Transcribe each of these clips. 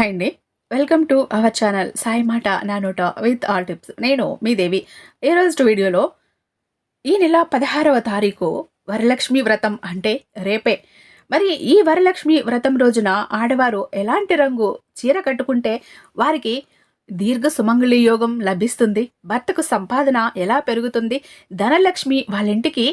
Hi అండి. Welcome to our channel Sai మాట నా నోట విత్ ఆల్ టిప్స్. నేను మీ దేవి. ఈ రోజు వీడియోలో ఈ నెల పదహారవ తారీఖు వరలక్ష్మి వ్రతం అంటే రేపే. మరి ఈ వరలక్ష్మి వ్రతం రోజున ఆడవారు ఎలాంటి రంగు చీర కట్టుకుంటే వారికి దీర్ఘ సుమంగళి యోగం లభిస్తుంది? భర్తకు సంపాదన ఎలా పెరుగుతుంది? ధనలక్ష్మి వాళ్ళింటికి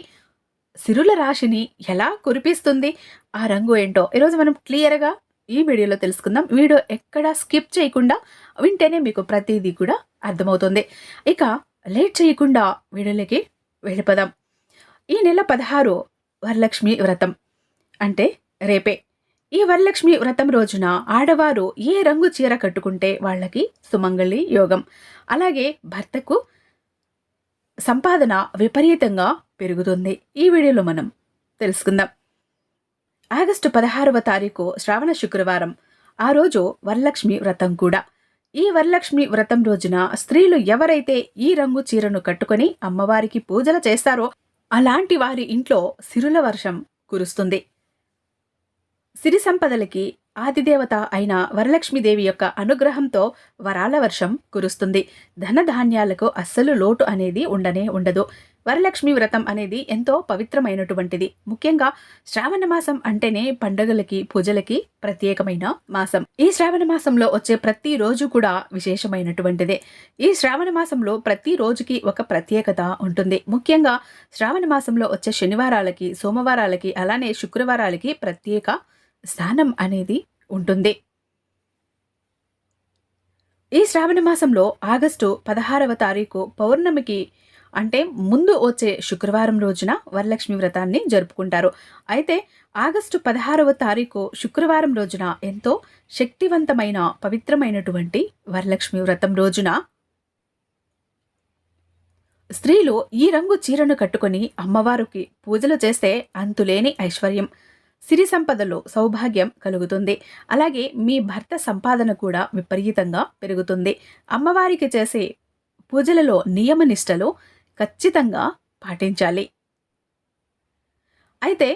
సిరుల రాశిని ఎలా కురిపిస్తుంది? ఆ రంగు ఏంటో ఈరోజు మనం క్లియర్గా ఈ వీడియోలో తెలుసుకుందాం. వీడియో ఎక్కడా స్కిప్ చేయకుండా వింటేనే మీకు ప్రతిదీ కూడా అర్థమవుతుంది. ఇక లేట్ చేయకుండా వీడియోలోకి వెళ్ళిపోదాం. ఈ నెల పదహారు వరలక్ష్మి వ్రతం అంటే రేపే. ఈ వరలక్ష్మి వ్రతం రోజున ఆడవారు ఏ రంగు చీర కట్టుకుంటే వాళ్ళకి సుమంగళి యోగం. అలాగే భర్తకు సంపాదన విపరీతంగా పెరుగుతుంది. ఈ వీడియోలో మనం తెలుసుకుందాం. ఆగస్టు పదహారవ తారీఖు శ్రావణ శుక్రవారం. ఆ రోజు వరలక్ష్మి వ్రతం కూడా. ఈ వరలక్ష్మి వ్రతం రోజున స్త్రీలు ఎవరైతే ఈ రంగు చీరను కట్టుకొని అమ్మవారికి పూజలు చేస్తారో అలాంటి వారి ఇంట్లో సిరుల వర్షం కురుస్తుంది. సిరి సంపదలకి ఆదిదేవత అయిన వరలక్ష్మీదేవి యొక్క అనుగ్రహంతో వరాల వర్షం కురుస్తుంది. ధనధాన్యాలకు అస్సలు లోటు అనేది ఉండనే ఉండదు. వరలక్ష్మి వ్రతం అనేది ఎంతో పవిత్రమైనటువంటిది. ముఖ్యంగా శ్రావణ మాసం అంటేనే పండుగలకి పూజలకి ప్రత్యేకమైన మాసం. ఈ శ్రావణ మాసంలో వచ్చే ప్రతి రోజు కూడా విశేషమైనటువంటిదే. ఈ శ్రావణ మాసంలో ప్రతి రోజుకి ఒక ప్రత్యేకత ఉంటుంది. ముఖ్యంగా శ్రావణ మాసంలో వచ్చే శనివారాలకి సోమవారాలకి అలానే శుక్రవారాలకి ప్రత్యేక స్థానం అనేది ఉంటుంది. ఈ శ్రావణ మాసంలో ఆగస్టు పదహారవ తారీఖు పౌర్ణమికి అంటే ముందు వచ్చే శుక్రవారం రోజున వరలక్ష్మి వ్రతాన్ని జరుపుకుంటారు. అయితే ఆగస్టు పదహారవ తారీఖు శుక్రవారం రోజున ఎంతో శక్తివంతమైన పవిత్రమైనటువంటి వరలక్ష్మి వ్రతం రోజున స్త్రీలు ఈ రంగు చీరను కట్టుకొని అమ్మవారికి పూజలు చేస్తే అంతులేని ఐశ్వర్యం సిరి సంపదలో సౌభాగ్యం కలుగుతుంది. అలాగే మీ భర్త సంపాదన కూడా విపరీతంగా పెరుగుతుంది. అమ్మవారికి చేసే పూజలలో నియమనిష్టలు ఖచ్చితంగా పాటించాలి. అయితే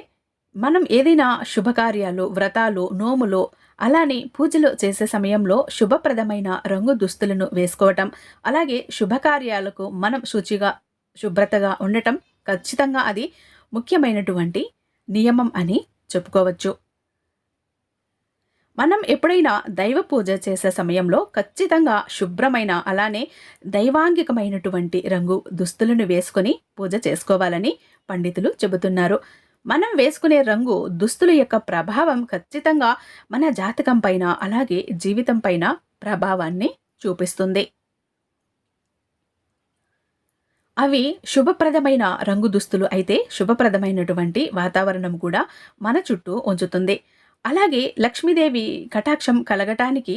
మనం ఏదైనా శుభకార్యాలు వ్రతాలు నోములు అలానే పూజలు చేసే సమయంలో శుభప్రదమైన రంగు దుస్తులను వేసుకోవటం అలాగే శుభకార్యాలకు మనం శుచిగా శుభ్రతగా ఉండటం ఖచ్చితంగా అది ముఖ్యమైనటువంటి నియమం అని చెప్పుకోవచ్చు. మనం ఎప్పుడైనా దైవ పూజ చేసే సమయంలో ఖచ్చితంగా శుభ్రమైన అలానే దైవాంగికమైనటువంటి రంగు దుస్తులను వేసుకొని పూజ చేసుకోవాలని పండితులు చెబుతున్నారు. మనం వేసుకునే రంగు దుస్తుల యొక్క ప్రభావం ఖచ్చితంగా మన జాతకం పైన అలాగే జీవితం పైన ప్రభావాన్ని చూపిస్తుంది. అవి శుభప్రదమైన రంగు దుస్తులు అయితే శుభప్రదమైనటువంటి వాతావరణం కూడా మన చుట్టూ ఉంచుతుంది. అలాగే లక్ష్మీదేవి కటాక్షం కలగటానికి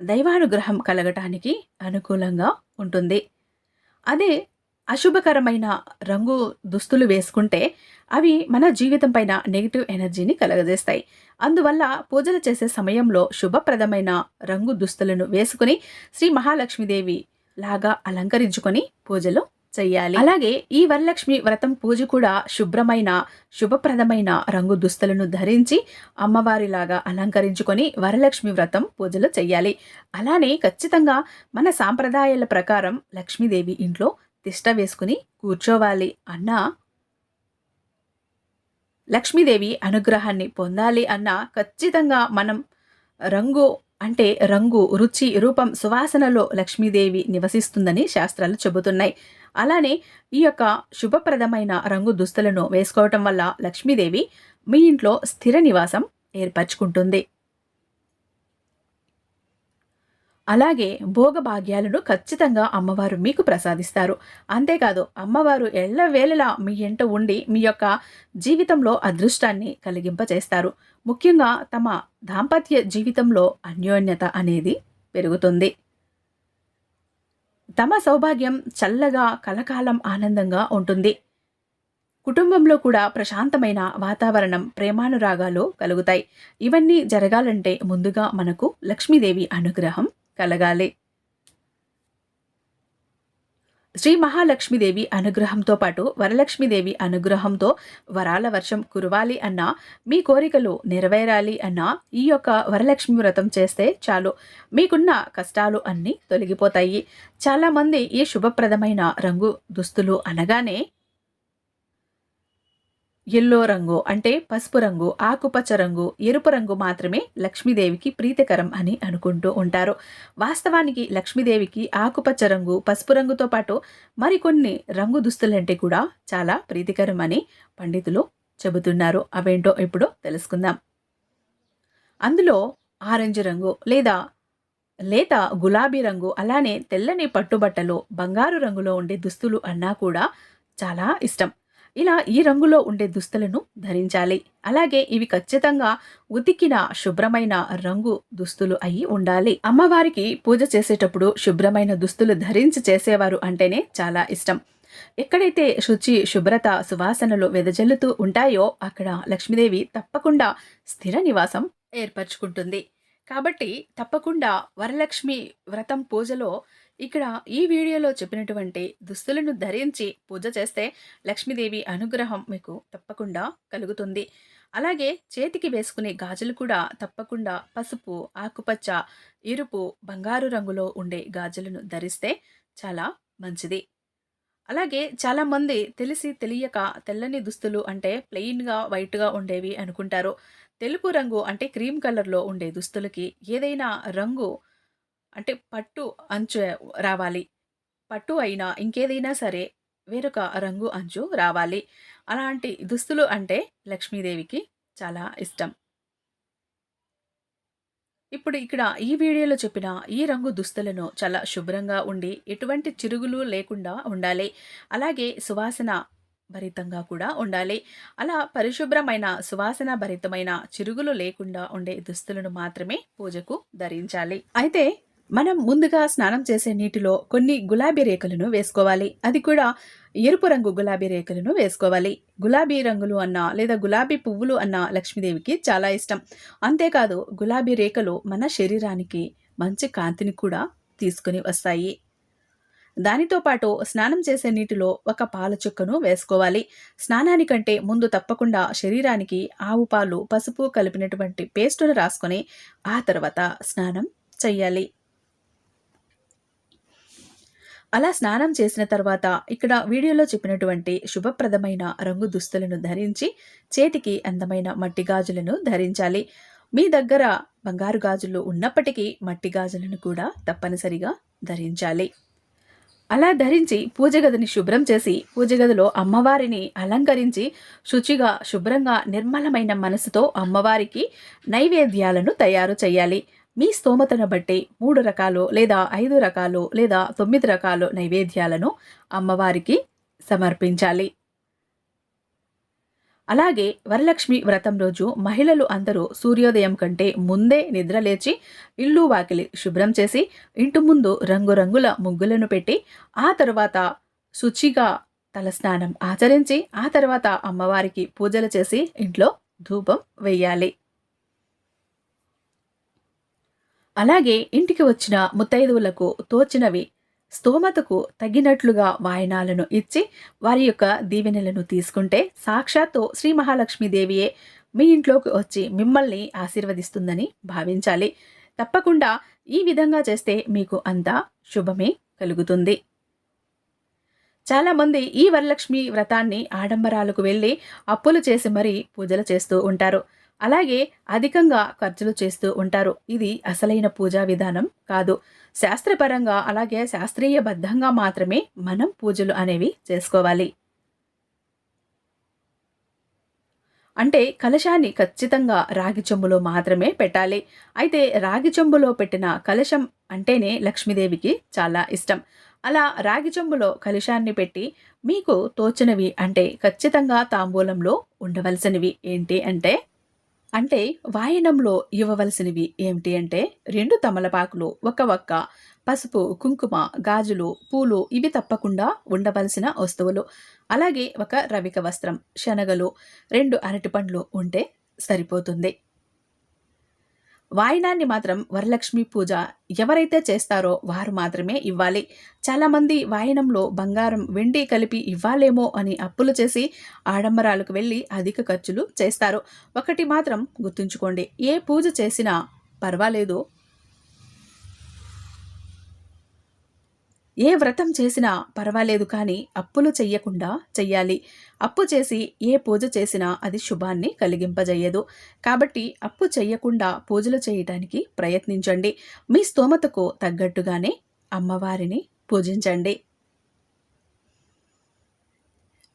దైవానుగ్రహం కలగటానికి అనుకూలంగా ఉంటుంది. అదే అశుభకరమైన రంగు దుస్తులు వేసుకుంటే అవి మన జీవితం పైన నెగిటివ్ ఎనర్జీని కలగజేస్తాయి. అందువల్ల పూజలు చేసే సమయంలో శుభప్రదమైన రంగు దుస్తులను వేసుకుని శ్రీ మహాలక్ష్మీదేవి లాగా అలంకరించుకొని పూజలు చెయ్యాలి. అలాగే ఈ వరలక్ష్మి వ్రతం పూజ కూడా శుభ్రమైన శుభప్రదమైన రంగు దుస్తులను ధరించి అమ్మవారిలాగా అలంకరించుకొని వరలక్ష్మి వ్రతం పూజలు చెయ్యాలి. అలానే ఖచ్చితంగా మన సాంప్రదాయాల ప్రకారం లక్ష్మీదేవి ఇంట్లో తిష్ట వేసుకుని కూర్చోవాలి. అన్న లక్ష్మీదేవి అనుగ్రహాన్ని పొందాలి అన్న ఖచ్చితంగా మనం రంగు అంటే రంగు రుచి రూపం సువాసనలో లక్ష్మీదేవి నివసిస్తుందని శాస్త్రాలు చెబుతున్నాయి. అలానే ఈ యొక్క శుభప్రదమైన రంగు దుస్తులను వేసుకోవటం వల్ల లక్ష్మీదేవి మీ ఇంట్లో స్థిర నివాసం ఏర్పరచుకుంటుంది. అలాగే భోగభాగ్యాలను ఖచ్చితంగా అమ్మవారు మీకు ప్రసాదిస్తారు. అంతేకాదు అమ్మవారు ఎళ్ళవేళలా మీ ఎంట ఉండి మీ యొక్క జీవితంలో అదృష్టాన్ని కలిగింపచేస్తారు. ముఖ్యంగా తమ దాంపత్య జీవితంలో అన్యోన్యత అనేది పెరుగుతుంది. తమ సౌభాగ్యం చల్లగా కలకాలం ఆనందంగా ఉంటుంది. కుటుంబంలో కూడా ప్రశాంతమైన వాతావరణం ప్రేమానురాగాలు కలుగుతాయి. ఇవన్నీ జరగాలంటే ముందుగా మనకు లక్ష్మీదేవి అనుగ్రహం కలగాలి. శ్రీ మహాలక్ష్మీదేవి అనుగ్రహంతో పాటు వరలక్ష్మీదేవి అనుగ్రహంతో వరాల వర్షం కురవాలి అన్నా మీ కోరికలు నెరవేరాలి అన్నా ఈ యొక్క వరలక్ష్మి వ్రతం చేస్తే చాలు. మీకున్న కష్టాలు అన్నీ తొలగిపోతాయి. చాలామంది ఈ శుభప్రదమైన రంగు దుస్తులు అనగానే ఎల్లో రంగు అంటే పసుపు రంగు ఆకుపచ్చ రంగు ఎరుపు రంగు మాత్రమే లక్ష్మీదేవికి ప్రీతికరం అని అనుకుంటూ ఉంటారు. వాస్తవానికి లక్ష్మీదేవికి ఆకుపచ్చ రంగు పసుపు రంగుతో పాటు మరికొన్ని రంగు దుస్తులంటే కూడా చాలా ప్రీతికరం అని పండితులు చెబుతున్నారు. అవేంటో ఇప్పుడు తెలుసుకుందాం. అందులో ఆరెంజ్ రంగు లేదా లేత గులాబీ రంగు అలానే తెల్లని పట్టుబట్టలు బంగారు రంగులో ఉండే దుస్తులు అన్నా కూడా చాలా ఇష్టం. ఇలా ఈ రంగులో ఉండే దుస్తులను ధరించాలి. అలాగే ఇవి ఖచ్చితంగా ఉతికిన శుభ్రమైన రంగు దుస్తులు అయి ఉండాలి. అమ్మవారికి పూజ చేసేటప్పుడు శుభ్రమైన దుస్తులు ధరించి చేసేవారు అంటేనే చాలా ఇష్టం. ఎక్కడైతే శుచి శుభ్రత సువాసనలు వెదజల్లుతూ ఉంటాయో అక్కడ లక్ష్మీదేవి తప్పకుండా స్థిర నివాసం ఏర్పరచుకుంటుంది. కాబట్టి తప్పకుండా వరలక్ష్మి వ్రతం పూజలో ఇక్కడ ఈ వీడియోలో చెప్పినటువంటి దుస్తులను ధరించి పూజ చేస్తే లక్ష్మీదేవి అనుగ్రహం మీకు తప్పకుండా కలుగుతుంది. అలాగే చేతికి వేసుకునే గాజులు కూడా తప్పకుండా పసుపు ఆకుపచ్చ ఎరుపు బంగారు రంగులో ఉండే గాజులను ధరిస్తే చాలా మంచిది. అలాగే చాలామంది తెలిసి తెలియక తెల్లని దుస్తులు అంటే ప్లెయిన్గా వైట్గా ఉండేవి అనుకుంటారు. తెలుపు రంగు అంటే క్రీమ్ కలర్లో ఉండే దుస్తులకి ఏదైనా రంగు అంటే పట్టు అంచు రావాలి. పట్టు అయినా ఇంకేదైనా సరే వేరొక రంగు అంచు రావాలి. అలాంటి దుస్తులు అంటే లక్ష్మీదేవికి చాలా ఇష్టం. ఇప్పుడు ఇక్కడ ఈ వీడియోలో చెప్పిన ఈ రంగు దుస్తులను చాలా శుభ్రంగా ఉండి ఎటువంటి చిరుగులు లేకుండా ఉండాలి. అలాగే సువాసన భరితంగా కూడా ఉండాలి. అలా పరిశుభ్రమైన సువాసన భరితమైన చిరుగులు లేకుండా ఉండే దుస్తులను మాత్రమే పూజకు ధరించాలి. అయితే మనం ముందుగా స్నానం చేసే నీటిలో కొన్ని గులాబీ రేఖలను వేసుకోవాలి. అది కూడా ఎరుపు రంగు గులాబీ రేఖలను వేసుకోవాలి. గులాబీ రంగులు అన్న లేదా గులాబీ పువ్వులు అన్న లక్ష్మీదేవికి చాలా ఇష్టం. అంతేకాదు గులాబీ రేఖలు మన శరీరానికి మంచి కాంతిని కూడా తీసుకుని వస్తాయి. దానితో పాటు స్నానం చేసే నీటిలో ఒక పాల చుక్కను వేసుకోవాలి. స్నానానికంటే ముందు తప్పకుండా శరీరానికి ఆవు పాలు పసుపు కలిపినటువంటి పేస్టును రాసుకొని ఆ తర్వాత స్నానం చెయ్యాలి. అలా స్నానం చేసిన తర్వాత ఇక్కడ వీడియోలో చెప్పినటువంటి శుభప్రదమైన రంగు దుస్తులను ధరించి చేతికి అందమైన మట్టి గాజులను ధరించాలి. మీ దగ్గర బంగారు గాజులు ఉన్నప్పటికీ మట్టి గాజులను కూడా తప్పనిసరిగా ధరించాలి. అలా ధరించి పూజ గదిని శుభ్రం చేసి పూజ గదిలో అమ్మవారిని అలంకరించి శుచిగా శుభ్రంగా నిర్మలమైన మనసుతో అమ్మవారికి నైవేద్యాలను తయారు చేయాలి. మీ స్తోమతను బట్టి మూడు రకాలు లేదా ఐదు రకాలు లేదా తొమ్మిది రకాలు నైవేద్యాలను అమ్మవారికి సమర్పించాలి. అలాగే వరలక్ష్మి వ్రతం రోజు మహిళలు అందరూ సూర్యోదయం కంటే ముందే నిద్రలేచి ఇల్లు వాకిలి శుభ్రం చేసి ఇంటి ముందు రంగురంగుల ముగ్గులను పెట్టి ఆ తర్వాత శుచిగా తలస్నానం ఆచరించి ఆ తర్వాత అమ్మవారికి పూజలు చేసి ఇంట్లో ధూపం వెయ్యాలి అలాగే ఇంటికి వచ్చిన ముత్తైదువులకు తోచినవి స్తోమతకు తగినట్లుగా వాయనాలను ఇచ్చి వారి యొక్క దీవెనలను తీసుకుంటే సాక్షాత్తు శ్రీ మహాలక్ష్మీదేవియే మీ ఇంట్లోకి వచ్చి మిమ్మల్ని ఆశీర్వదిస్తుందని భావించాలి. తప్పకుండా ఈ విధంగా చేస్తే మీకు అంతా శుభమే కలుగుతుంది. చాలామంది ఈ వరలక్ష్మి వ్రతాన్ని ఆడంబరాలకు వెళ్ళి అప్పులు చేసి మరీ పూజలు చేస్తూ ఉంటారు. అలాగే అధికంగా ఖర్చులు చేస్తూ ఉంటారు. ఇది అసలైన పూజా విధానం కాదు. శాస్త్రపరంగా అలాగే శాస్త్రీయబద్ధంగా మాత్రమే మనం పూజలు అనేవి చేసుకోవాలి. అంటే కలశాన్ని ఖచ్చితంగా రాగి చెంబులో మాత్రమే పెట్టాలి. అయితే రాగి చెంబులో పెట్టిన కలశం అంటేనే లక్ష్మీదేవికి చాలా ఇష్టం. అలా రాగి చెంబులో కలశాన్ని పెట్టి మీకు తోచినవి అంటే ఖచ్చితంగా తాంబూలంలో ఉండవలసినవి ఏంటి అంటే అంటే వాయనంలో ఇవ్వవలసినవి ఏమిటి అంటే రెండు తమలపాకులు ఒక ఒక్క పసుపు కుంకుమ గాజులు పూలు ఇవి తప్పకుండా ఉండవలసిన వస్తువులు. అలాగే ఒక రవిక వస్త్రం శనగలు రెండు అరటిపండ్లు ఉంటే సరిపోతుంది. వాయినాన్ని మాత్రం వరలక్ష్మి పూజ ఎవరైతే చేస్తారో వారు మాత్రమే ఇవ్వాలి. చాలామంది వాయినంలో బంగారం వెండి కలిపి ఇవ్వాలేమో అని అప్పులు చేసి ఆడంబరాలకు వెళ్ళి అధిక ఖర్చులు చేస్తారు. ఒకటి మాత్రం గుర్తుంచుకోండి. ఏ పూజ చేసినా పర్వాలేదు ఏ వ్రతం చేసినా పర్వాలేదు కానీ అప్పులు చెయ్యకుండా చెయ్యాలి. అప్పు చేసి ఏ పూజ చేసినా అది శుభాన్ని కలిగింపజేయదు. కాబట్టి అప్పు చెయ్యకుండా పూజలు చేయటానికి ప్రయత్నించండి. మీ స్తోమతకు తగ్గట్టుగానే అమ్మవారిని పూజించండి.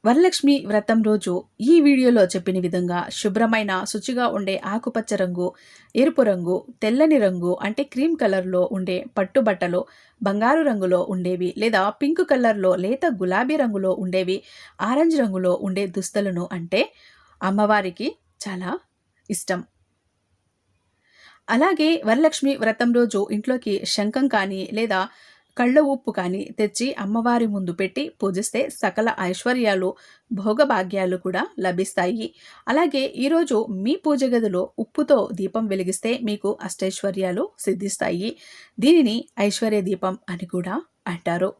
వరలక్ష్మి వ్రతం రోజు ఈ వీడియోలో చెప్పిన విధంగా శుభ్రమైన శుచిగా ఉండే ఆకుపచ్చ రంగు ఎరుపు రంగు తెల్లని రంగు అంటే క్రీమ్ కలర్లో ఉండే పట్టుబట్టలు బంగారు రంగులో ఉండేవి లేదా పింక్ కలర్లో లేత గులాబీ రంగులో ఉండేవి ఆరెంజ్ రంగులో ఉండే దుస్తులను అంటే అమ్మవారికి చాలా ఇష్టం. అలాగే వరలక్ష్మి వ్రతం రోజు ఇంట్లోకి శంఖం కానీ లేదా కళ్ళ ఉప్పు కానీ తెచ్చి అమ్మవారి ముందు పెట్టి పూజిస్తే సకల ఐశ్వర్యాలు భోగభాగ్యాలు కూడా లభిస్తాయి. అలాగే ఈరోజు మీ పూజ గదిలో ఉప్పుతో దీపం వెలిగిస్తే మీకు అష్టైశ్వర్యాలు సిద్ధిస్తాయి. దీనిని ఐశ్వర్య దీపం అని కూడా అంటారు.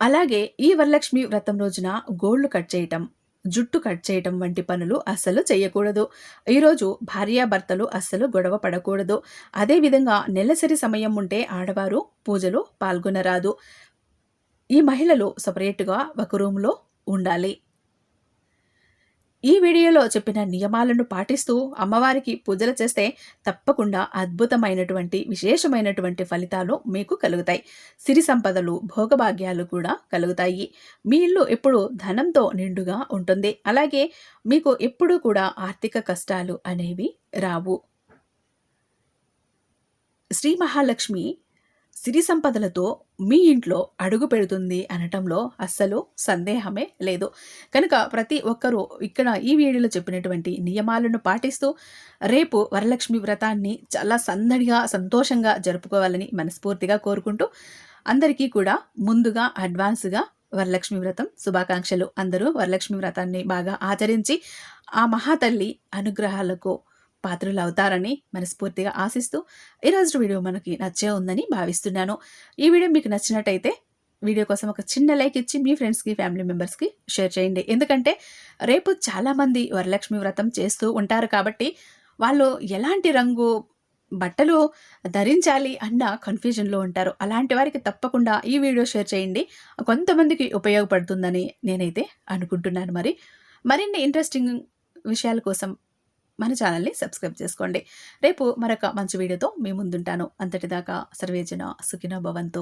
అలాగే ఈ వరలక్ష్మి వ్రతం రోజున గోళ్ళు కట్ చేయటం జుట్టు కట్ చేయటం వంటి పనులు అస్సలు చేయకూడదు ఈరోజు భార్యాభర్తలు అస్సలు గొడవ పడకూడదు. అదేవిధంగా నెలసరి సమయం ఉంటే ఆడవారు పూజలో పాల్గొనరాదు. ఈ మహిళలు సపరేట్గా ఒక రూమ్లో ఉండాలి. ఈ వీడియోలో చెప్పిన నియమాలను పాటిస్తూ అమ్మవారికి పూజలు చేస్తే తప్పకుండా అద్భుతమైనటువంటి విశేషమైనటువంటి ఫలితాలు మీకు కలుగుతాయి. సిరి సంపదలు భోగభాగ్యాలు కూడా కలుగుతాయి. మీ ఇల్లు ఎప్పుడు ధనంతో నిండుగా ఉంటుంది. అలాగే మీకు ఎప్పుడూ కూడా ఆర్థిక కష్టాలు అనేవి రావు. శ్రీ మహాలక్ష్మి సిరి సంపదలతో మీ ఇంట్లో అడుగు పెడుతుంది అనటంలో అస్సలు సందేహమే లేదు. కనుక ప్రతి ఒక్కరూ ఇక్కడ ఈ వీడియోలో చెప్పినటువంటి నియమాలను పాటిస్తూ రేపు వరలక్ష్మి వ్రతాన్ని చాలా సందడిగా సంతోషంగా జరుపుకోవాలని మనస్ఫూర్తిగా కోరుకుంటూ అందరికీ కూడా ముందుగా అడ్వాన్స్గా వరలక్ష్మి వ్రతం శుభాకాంక్షలు. అందరూ వరలక్ష్మి వ్రతాన్ని బాగా ఆచరించి ఆ మహాతల్లి అనుగ్రహాలకు పాత్రలు అవుతారని మనస్ఫూర్తిగా ఆశిస్తూ ఈరోజు వీడియో మనకి నచ్చే ఉందని భావిస్తున్నాను. ఈ వీడియో మీకు నచ్చినట్టయితే వీడియో కోసం ఒక చిన్న లైక్ ఇచ్చి మీ ఫ్రెండ్స్కి ఫ్యామిలీ మెంబర్స్కి షేర్ చేయండి. ఎందుకంటే రేపు చాలామంది వరలక్ష్మి వ్రతం చేస్తూ ఉంటారు కాబట్టి వాళ్ళు ఎలాంటి రంగు బట్టలు ధరించాలి అన్న కన్ఫ్యూజన్లో ఉంటారు. అలాంటి వారికి తప్పకుండా ఈ వీడియో షేర్ చేయండి. కొంతమందికి ఉపయోగపడుతుందని నేనైతే అనుకుంటున్నాను మరి. మరిన్ని ఇంట్రెస్టింగ్ విషయాల కోసం మన ఛానల్ని సబ్స్క్రైబ్ చేసుకోండి. రేపు మరొక మంచి వీడియోతో మీ ముందుంటాను. అంతటిదాకా సర్వేజన సుఖినో భవంతు.